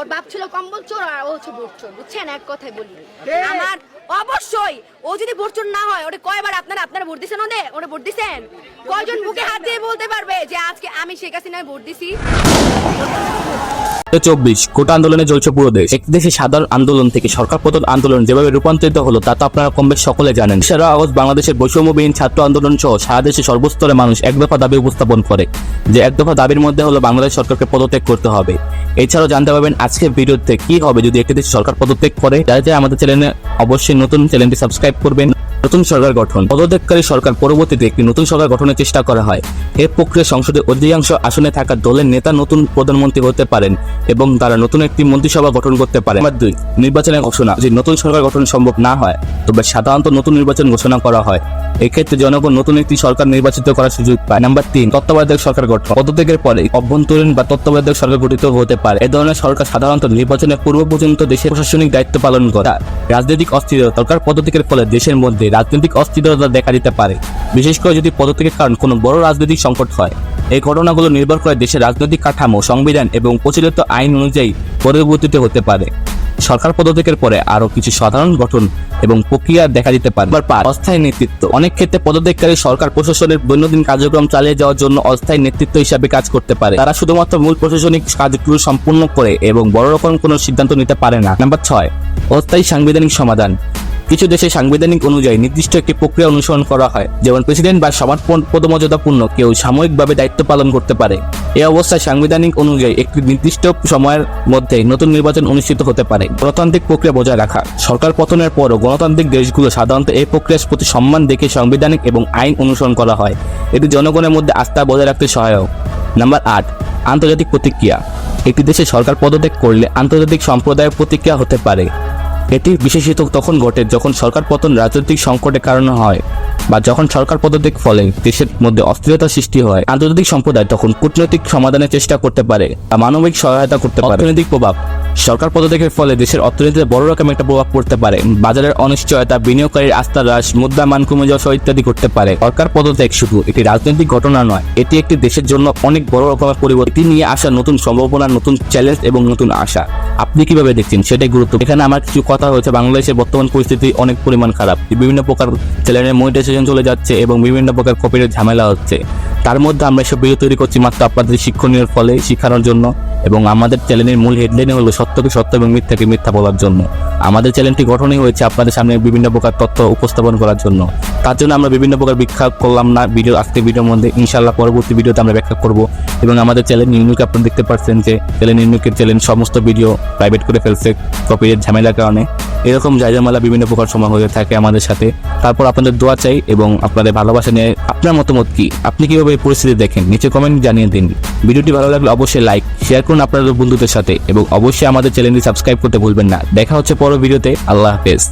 ওর বাপ ছিল কম্বল চোর আর ও হচ্ছে ভোট চোর বুঝছেন? এক কথাই বলি। আমার অবশ্যই ও যদি ভোট চোর না হয় ওটা কয়বার আপনারা আপনারা ভোট দিছেন ওদের? ওরা ভোট দিছেন? কয়জন বুকে হাত দিয়ে বলতে পারবে যে আজকে আমি শেখ হাসিনায় ভোট দিছি? চব্বিশ কোটা আন্দোলনে জ্বলছে পুরো দেশ। একটি দেশে সাধারণ আন্দোলন থেকে সরকার পতন আন্দোলন যেভাবে রূপান্তরিত হলো তা তো আপনারা কম বেশ সকলে জানেন। সারা আগস্ট বাংলাদেশের বৈষম্যবিহীন ছাত্র আন্দোলন সহ সারা দেশে সর্বস্তরে মানুষ এক দফা দাবি উপস্থাপন করে যে এক দফা দাবির মধ্যে হলো বাংলাদেশ সরকারকে পদত্যাগ করতে হবে। এছাড়াও জানতে পারবেন আজকের ভিডিওতে কি হবে যদি একটি দেশ সরকার পদত্যাগ করে যারা আমাদের চ্যানেলে অবশ্যই নতুন চ্যানেলটি সাবস্ক্রাইব করবেন। নতুন সরকার গঠন। পদত্যাগকারী সরকার পরবর্তীতে একটি নতুন সরকার গঠনের চেষ্টা করা হয়। এ প্রক্রিয়া সংসদে অধিকাংশ আসনে থাকা দলের নেতা নতুন প্রধানমন্ত্রী হতে পারেন এবং তারা নতুন একটি মন্ত্রিসভা গঠন করতে পারে। নাম্বার দুই, নির্বাচনের ঘোষণা। যদি নতুন সরকার গঠন সম্ভব না হয়, তবে সাধারণত নতুন নির্বাচন ঘোষণা করা হয়। এক্ষেত্রে জনগণ নতুন একটি সরকার নির্বাচিত করার সুযোগ পায়। নাম্বার তিন, তত্ত্বাবধায়ক সরকার গঠন। পদত্যাগের পরে অভ্যন্তরীণ বা তত্ত্বাবধায়ক সরকার গঠিত হতে পারে। এ ধরনের সরকার সাধারণত নির্বাচনের পূর্ব পর্যন্ত দেশের প্রশাসনিক দায়িত্ব পালন করে। রাজনৈতিক অস্থিরতা, সরকার পদত্যাগের ফলে দেশের মধ্যে রাজনৈতিক অস্থিরতা দেখা দিতে পারে। বিশেষ করে যদি পদত্যাগের কারণ কোনো বড় রাজনৈতিক সংকট হয়, এই ঘটনাগুলো নির্ভর করে দেশের রাজনৈতিক কাঠামো, সংবিধান এবং প্রচলিত আইন অনুযায়ী পরিবর্তিত হতে পারে। সরকার পদত্যাগের পরে আরও কিছু সাধারণ গঠন এবং প্রক্রিয়া দেখা দিতে পারে। অস্থায়ী নেতৃত্ব। অনেক ক্ষেত্রে পদত্যাগকারী সরকার প্রশাসনের দৈনন্দিন কার্যক্রম চালিয়ে যাওয়ার জন্য অস্থায়ী নেতৃত্ব হিসাবে কাজ করতে পারে। তারা শুধুমাত্র মূল প্রশাসনিক কাজগুলো সম্পূর্ণ করে এবং বড় রকম কোনো সিদ্ধান্ত নিতে পারে না। নাম্বার ছয়, অস্থায়ী সাংবিধানিক সমাধান। কিছু দেশে সাংবিধানিক অনুযায়ী নির্দিষ্ট একটি প্রক্রিয়া অনুসরণ করা হয়। যেমন প্রেসিডেন্ট বা সমাজ পদমর্যাদাপূর্ণ কেউ সাময়িকভাবে দায়িত্ব পালন করতে পারে। এ অবস্থায় সাংবিধানিক অনুযায়ী একটি নির্দিষ্ট সময়ের মধ্যে নতুন নির্বাচন অনুষ্ঠিত হতে পারে। গণতান্ত্রিক প্রক্রিয়া বজায় রাখা। সরকার পতনের পরও গণতান্ত্রিক দেশগুলো সাধারণত এই প্রক্রিয়ার প্রতি সম্মান দেখে সাংবিধানিক এবং আইন অনুসরণ করা হয়। এটি জনগণের মধ্যে আস্থা বজায় রাখতে সহায়ক। নাম্বার আট, আন্তর্জাতিক প্রতিক্রিয়া। একটি দেশে সরকার পদত্যাগ করলে আন্তর্জাতিক সম্প্রদায়ের প্রতিক্রিয়া হতে পারে। এটি বিশেষত তখন ঘটে যখন সরকার পতন রাজনৈতিক সংকটের কারণে হয় বা যখন সরকার পদত্যাগ ফলে দেশের মধ্যে অস্থিরতা সৃষ্টি হয়। আন্তর্জাতিক সম্প্রদায় তখন কূটনৈতিক সমাধানের চেষ্টা করতে পারে বা মানবিক সহায়তা করতে পারে। অর্থনৈতিক প্রভাব। সরকার পদত্যাগের ফলে দেশের অর্থনীতিতে বড় রকম একটা প্রভাব পড়তে পারে। বাজারের অনিশ্চয়তা, বিনিয়োগকারীর আস্থা হ্রাস, মুদ্রা মান কমে যাওয়া ইত্যাদি করতে পারে। সরকার পদত্যাগ শুধু একটি রাজনৈতিক ঘটনা নয়, এটি একটি দেশের জন্য অনেক বড় রকমের পরিবর্তন। নিয়ে আসা নতুন সম্ভাবনা, নতুন চ্যালেঞ্জ এবং নতুন আশা। আপনি কীভাবে দেখছেন? সেটাই গুরুত্ব। এখানে আমার কিছু কথা হয়েছে। বাংলাদেশের বর্তমান পরিস্থিতি অনেক পরিমাণ খারাপ। বিভিন্ন প্রকার চ্যানেলের মনিটাইজেশন চলে যাচ্ছে এবং বিভিন্ন প্রকার কপির ঝামেলা হচ্ছে। তার মধ্যে আমরা এসব ভিডিও তৈরি করছি মাত্র আপনাদের শিক্ষণীয় ফলে, শেখানোর জন্য এবং আমাদের চ্যানেলের মূল হেডলাইন হলো সত্যকে সত্য এবং মিথ্যাকে মিথ্যা বলার জন্য। আমাদের চ্যানেলটি গঠনই হয়েছে আপনাদের সামনে বিভিন্ন প্রকার তথ্য উপস্থাপন করার জন্য। তার জন্য আমরা বিভিন্ন প্রকার ব্যাখ্যা করলাম না ভিডিও আজকে ভিডিওর মধ্যে ইনশাল্লাহ পরবর্তী ভিডিওতে আমরা ব্যাখ্যা করব এবং আমাদের চ্যানেল নিউনুক আপনারা দেখতে পাচ্ছেন যে চ্যানেল নিউনুকের চ্যানেল সমস্ত ভিডিও প্রাইভেট করে ফেলছে কপির ঝামেলার কারণে। এরকম জায়জামালা বিভিন্ন প্রকার সময় হয়ে থাকে আমাদের সাথে। তারপর আপনাদের দোয়া চাই এবং আপনাদের ভালোবাসা নিয়ে আপনার মতামত কি? আপনি কীভাবে এই পরিস্থিতি দেখেন? নিচে কমেন্ট জানিয়ে দিন। ভিডিওটি ভালো লাগলে অবশ্যই লাইক শেয়ার করুন আপনাদের বন্ধুদের সাথে এবং অবশ্যই আমাদের চ্যানেলটি সাবস্ক্রাইব করতে ভুলবেন না। দেখা হচ্ছে পরের ভিডিওতে আল্লাহ হাফেজ।